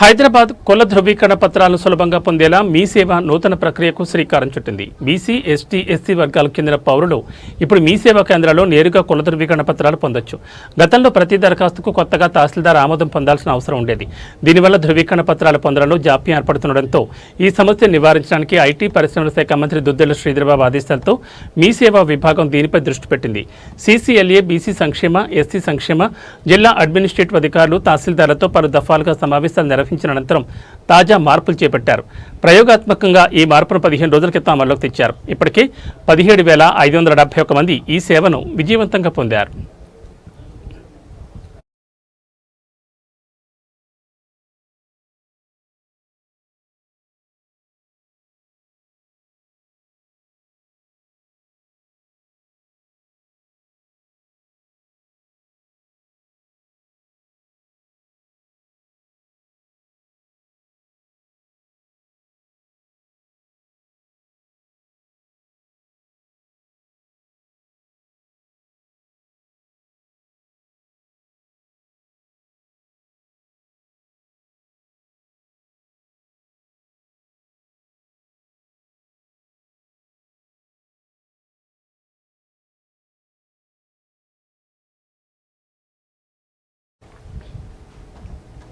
హైదరాబాద్ కుల ధృవీకరణ పత్రాలను సులభంగా పొందేలా మీ సేవ నూతన ప్రక్రియకు శ్రీకారం చుట్టింది. బీసీ ఎస్టీ ఎస్సీ వర్గాలకు చెందిన పౌరులు ఇప్పుడు మీ సేవా కేంద్రాల్లో నేరుగా కుల ధృవీకరణ పత్రాలు పొందొచ్చు. గతంలో ప్రతి దరఖాస్తుకు కొత్తగా తహసీల్దార్ ఆమోదం పొందాల్సిన అవసరం ఉండేది. దీనివల్ల ధృవీకరణ పత్రాలు పొందడంలో జాప్యం ఏర్పడుతుండటంతో ఈ సమస్యను నివారించడానికి ఐటీ పరిశ్రమల శాఖ మంత్రి దుద్దెల శ్రీధరబాబు ఆదేశాలతో మీ సేవా విభాగం దీనిపై దృష్టి పెట్టింది. సీసీఎల్ఏ బీసీ సంక్షేమ ఎస్సీ సంక్షేమ జిల్లా అడ్మినిస్ట్రేటివ్ అధికారులు తహసీల్దార్లతో పలు దఫాలుగా సమావేశాలు నిర్వహించిన అనంతరం తాజా మార్పులు చేపట్టారు. ప్రయోగాత్మకంగా ఈ మార్పును పదిహేను రోజుల క్రితం అమల్లోకి తెచ్చారు. ఇప్పటికే పదిహేడు వేల ఐదు వందల డెబ్బై ఒక్క మంది ఈ సేవను విజయవంతంగా పొందారు.